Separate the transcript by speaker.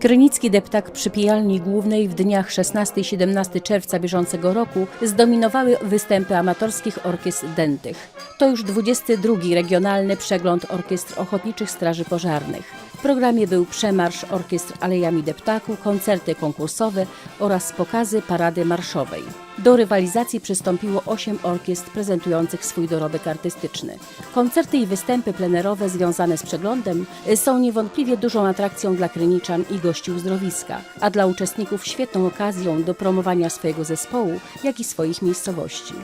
Speaker 1: Krynicki deptak przy pijalni głównej w dniach 16 i 17 czerwca bieżącego roku zdominowały występy amatorskich orkiestr dętych. To już 22 regionalny przegląd orkiestr ochotniczych straży pożarnych. W programie był przemarsz orkiestr Alejami Deptaku, koncerty konkursowe oraz pokazy parady marszowej. Do rywalizacji przystąpiło 8 orkiestr prezentujących swój dorobek artystyczny. Koncerty i występy plenerowe związane z przeglądem są niewątpliwie dużą atrakcją dla kryniczan i gości uzdrowiska, a dla uczestników świetną okazją do promowania swojego zespołu, jak i swoich miejscowości.